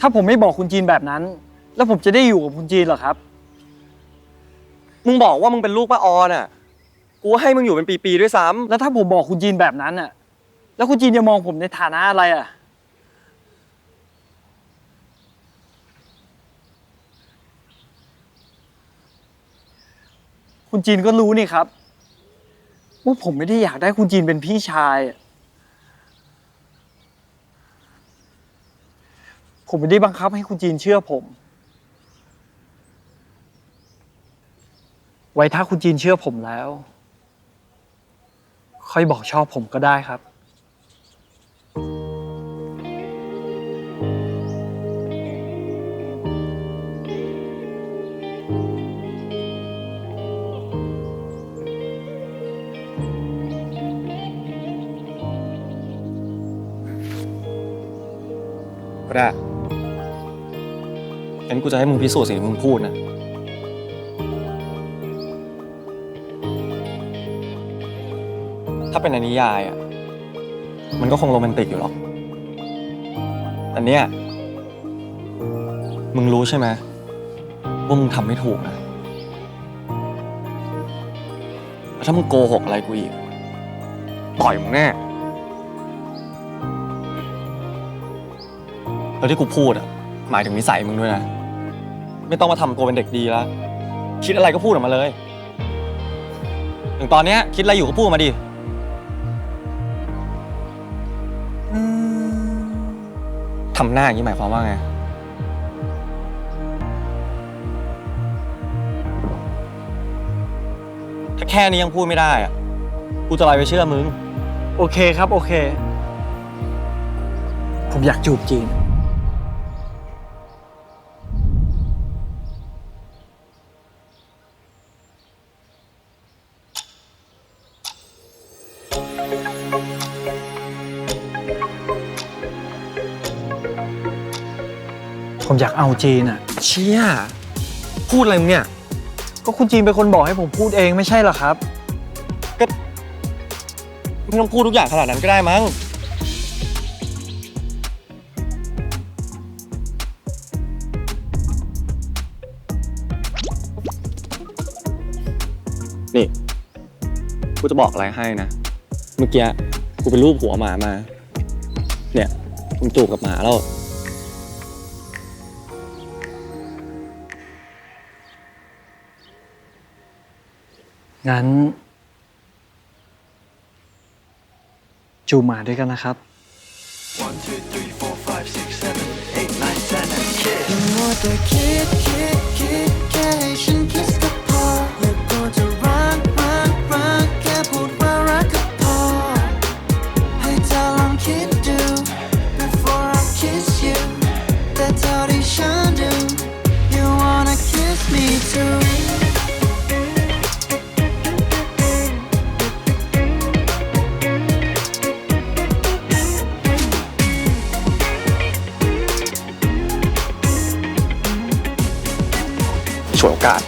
ถ้าผมไม่บอกคุณจีนแบบนั้น แล้วผมจะได้อยู่กับคุณจีนเหรอครับ มึงบอกว่ามึงเป็นลูกป้าออนอะ กูให้มึงอยู่เป็นปีๆด้วยซ้ำแล้วถ้าผมบอกคุณจีนแบบนั้นน่ะ แล้วคุณจีนจะมองผมในฐานะอะไรอะ คุณจีนก็รู้นี่ครับ ว่าผมไม่ได้อยากได้คุณจีนเป็นพี่ชายอะ ผมไม่ได้บังคับให้คุณจีนเชื่อผม ไว้ถ้าคุณจีนเชื่อผมแล้ว ค่อยบอกชอบผมก็ได้ครับ ก็ได้ งั้นกูจะให้มึงพิสูจน์สิ่งที่มึงพูดนะ ถ้าเป็นในนิยายอะ มันก็คงโรแมนติกอยู่หรอก แต่เนี้ยมึงรู้ใช่ไหมว่ามึงทำไม่ถูกนะแล้วถ้ามึงโกหกอะไรกูอีก ต่อยมึงแน่ แล้วที่กูพูดอะ หมายถึงนิสัยมึงด้วยนะ ไม่ต้องมาทำตัวเป็นเด็กดีแล้ว คิดอะไรก็พูดออกมาเลย ถึงตอนเนี้ยคิดอะไรอยู่ก็พูดมาดิ ทำหน้าอย่างนี้หมายความว่าไง ถ้าแค่นี้ยังพูดไม่ได้อะกูจะอะไรไปเชื่อมึง โอเคครับ โอเค ผมอยากจูบจีน ผมอยากเอาจีนอะเชี่ยพูดอะไรมึงเนี่ย ก็คุณจีนเป็นคนบอกให้ผมพูดเองไม่ใช่เหรอครับไม่ต้องพูดทุกอย่างขนาดนั้นก็ได้มั้ง นี่ กูจะบอกอะไรให้นะ เมื่อกี้กูไปรูปหัวหมามา เนี่ยมึงจูบกับหมาแล้ว งั้น จูบหมาด้วยกันนะครับมัวแต่คิดคิด ฉวยโอกาส